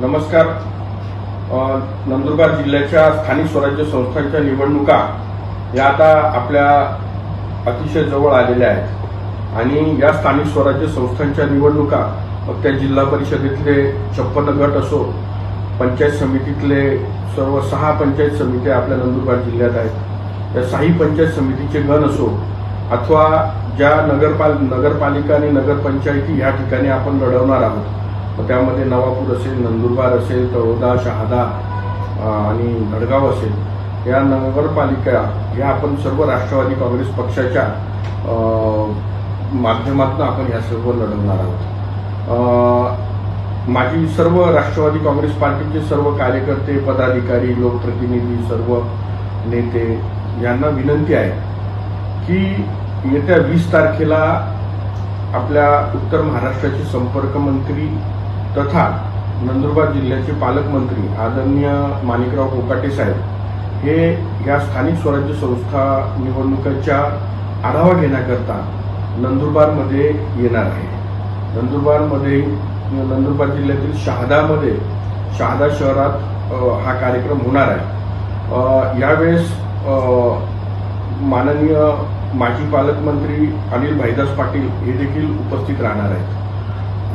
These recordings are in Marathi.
नमस्कार. नंदुरबार जिल्ह्याच्या स्थानिक स्वराज्य संस्थांच्या निवडणुका या आता आपल्या अतिशय जवळ आलेल्या आहेत. आणि या स्थानिक स्वराज्य संस्थांच्या निवडणुका मग त्या जिल्हा परिषदेतले छप्पन्न गट असो पंचायत समितीतले सर्व सहा पंचायत समित्या आपल्या नंदुरबार जिल्ह्यात आहेत. त्या सहाही पंचायत समितीचे गण असो अथवा ज्या नगरपाल नगरपालिका आणि नगरपंचायती ह्या ठिकाणी आपण लढवणार आहोत. त्यामध्ये नवापूर असेल नंदुरबार असेल तळोदा शहादा आणि धडगाव असेल या नगरपालिका या आपण सर्व राष्ट्रवादी काँग्रेस पक्षाच्या माध्यमातून आपण ह्या सर्व लढवणार आहोत. माझी सर्व राष्ट्रवादी काँग्रेस पार्टीचे सर्व कार्यकर्ते पदाधिकारी लोकप्रतिनिधी सर्व नेते यांना विनंती आहे की येत्या वीस तारखेला आपल्या उत्तर महाराष्ट्राचे संपर्कमंत्री तथा नंदुरबार जिल्ह्याचे पालकमंत्री आदरणीय माणिकराव कोकाटे साहेब हे या स्थानिक स्वराज्य संस्था निवडणुकांच्या आढावा घेण्याकरता नंदुरबारमध्ये येणार आहे. नंदुरबारमध्ये नंदुरबार जिल्ह्यातील शहादामध्ये शहादा शहरात हा कार्यक्रम होणार आहे. यावेळेस माननीय माजी पालकमंत्री अनिल भाईदास पाटील हे देखील उपस्थित राहणार आहेत.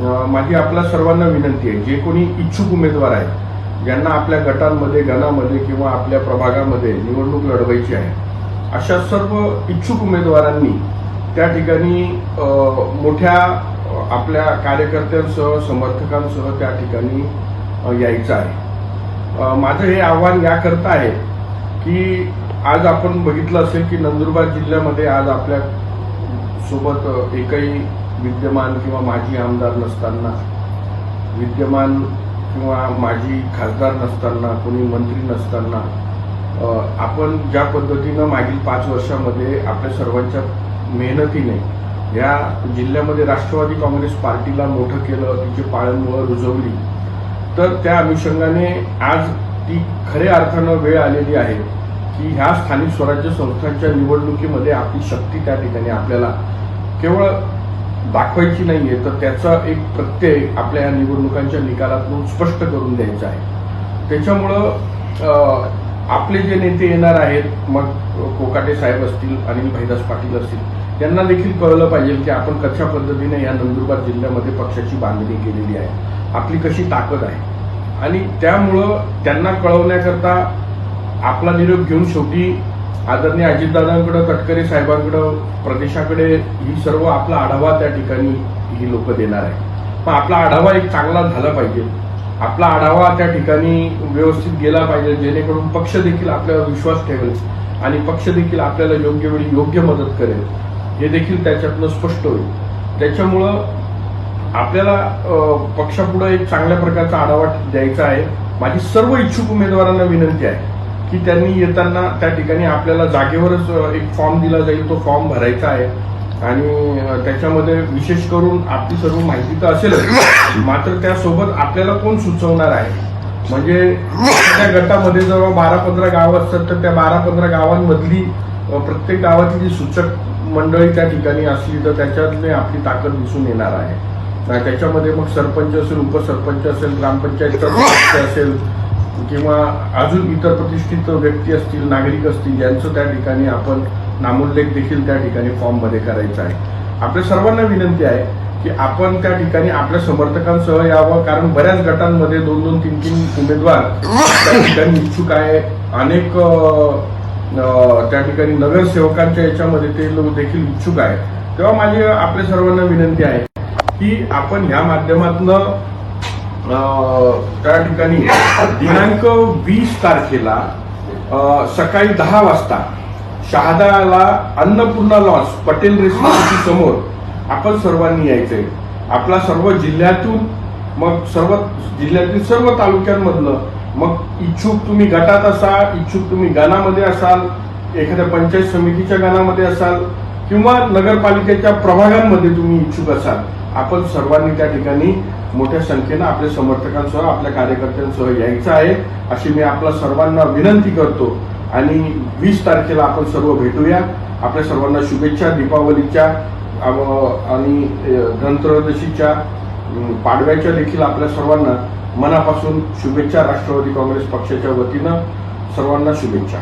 माझी आपल्या सर्वांना विनंती आहे जे कोणी इच्छुक उमेदवार आहेत ज्यांना आपल्या गटांमध्ये गणामध्ये किंवा आपल्या प्रभागामध्ये निवडणूक लढवायची आहे अशा सर्व इच्छुक उमेदवारांनी त्या ठिकाणी मोठ्या आपल्या कार्यकर्त्यांसह समर्थकांसह त्या ठिकाणी यायचं आहे. माझं हे आव्हान याकरता आहे की आज आपण बघितलं असेल की नंदुरबार जिल्ह्यामध्ये आज आपल्यासोबत एकही विद्यमान किंवा माजी आमदार नसताना विद्यमान किंवा माजी खासदार नसताना कोणी मंत्री नसताना आपण ज्या पद्धतीनं मागील पाच वर्षामध्ये आपल्या सर्वांच्या मेहनतीने या जिल्ह्यामध्ये राष्ट्रवादी काँग्रेस पार्टीला मोठं केलं तिची पाळंमुळं रुजवली तर त्या अनुषंगाने आज ती खऱ्या अर्थानं वेळ आलेली आहे की ह्या स्थानिक स्वराज्य संस्थांच्या निवडणुकीमध्ये आपली शक्ती त्या ठिकाणी आपल्याला केवळ दाखवायची नाहीये तर त्याचा एक प्रत्यय आपल्या या निवडणुकांच्या निकालातून स्पष्ट करून द्यायचा आहे. त्याच्यामुळं आपले जे नेते येणार आहेत मग कोकाटे साहेब असतील अनिल भाईदास पाटील असतील यांना देखील कळलं पाहिजे की आपण कशा पद्धतीने या नंदुरबार जिल्ह्यामध्ये पक्षाची बांधणी केलेली आहे. आपली कशी ताकद आहे. आणि त्यामुळं त्यांना कळवण्याकरता आपला निरोप घेऊन शेवटी आदरणीय अजितदादांकडं तटकरे साहेबांकडं प्रदेशाकडे ही सर्व आपला आढावा त्या ठिकाणी ही लोक देणार आहे पण आपला आढावा एक चांगला झाला पाहिजे. आपला आढावा त्या ठिकाणी व्यवस्थित गेला पाहिजे जेणेकरून पक्ष देखील आपल्यावर विश्वास ठेवेल आणि पक्ष देखील आपल्याला योग्य वेळी योग्य मदत करेल. हे देखील त्याच्यातनं स्पष्ट होईल. त्याच्यामुळं आपल्याला पक्षापुढं एक चांगल्या प्रकारचा आढावा द्यायचा आहे. माझी सर्व इच्छुक उमेदवारांना विनंती आहे. की त्यांनी येताना त्या ठिकाणी आपल्याला जागेवरच एक फॉर्म दिला जाईल तो फॉर्म भरायचा आहे. आणि त्याच्यामध्ये विशेष करून आपली सर्व माहिती तर असेलच मात्र त्यासोबत आपल्याला कोण सुचवणार आहे? म्हणजे त्या गटामध्ये जेव्हा बारा पंधरा गावं असतात तर त्या बारा पंधरा गावांमधली प्रत्येक गावातली जी सूचक मंडळी त्या ठिकाणी असली तर त्याच्यातली आपली ताकद दिसून येणार आहे. त्याच्यामध्ये मग सरपंच असेल उपसरपंच असेल ग्रामपंचायत असेल किंवा अजून इतर प्रतिष्ठित व्यक्ती असतील नागरिक असतील यांचं त्या ठिकाणी आपण नामोल्लेख देखील त्या ठिकाणी फॉर्ममध्ये करायचा आहे. आपल्या सर्वांना विनंती आहे की आपण त्या ठिकाणी आपल्या समर्थकांसह यावं कारण बऱ्याच गटांमध्ये दोन दोन तीन तीन उमेदवार त्या ठिकाणी इच्छुक आहे. अनेक त्या ठिकाणी नगरसेवकांच्या याच्यामध्ये ते लोक देखील इच्छुक आहे तेव्हा माझी आपल्या सर्वांना विनंती आहे की आपण ह्या माध्यमातनं त्या ठिकाणी दिनांक वीस तारखेला सकाळी दहा वाजता शहादाला अन्नपूर्णा लॉन्स पटेल रेसिडेन्सी समोर आपण सर्वांनी यायचंय आपला सर्व जिल्ह्यातून मग सर्व जिल्ह्यातील सर्व तालुक्यांमधलं मग इच्छुक तुम्ही गटात असाल इच्छुक तुम्ही गानामध्ये असाल एखाद्या पंचायत समितीच्या गानामध्ये असाल किंवा नगरपालिकेच्या प्रभागांमध्ये तुम्ही इच्छुक असाल आपण सर्वांनी त्या ठिकाणी मोठ्या संख्येनं आपल्या समर्थकांसह आपल्या कार्यकर्त्यांसह यायचं आहे. अशी मी आपल्या सर्वांना विनंती करतो. आणि वीस तारखेला आपण सर्व भेटूया. आपल्या सर्वांना शुभेच्छा दीपावलीच्या आणि धनत्रयोदशीच्या पाडव्याच्या देखील आपल्या सर्वांना मनापासून शुभेच्छा राष्ट्रवादी काँग्रेस पक्षाच्या वतीनं. सर्वांना शुभेच्छा.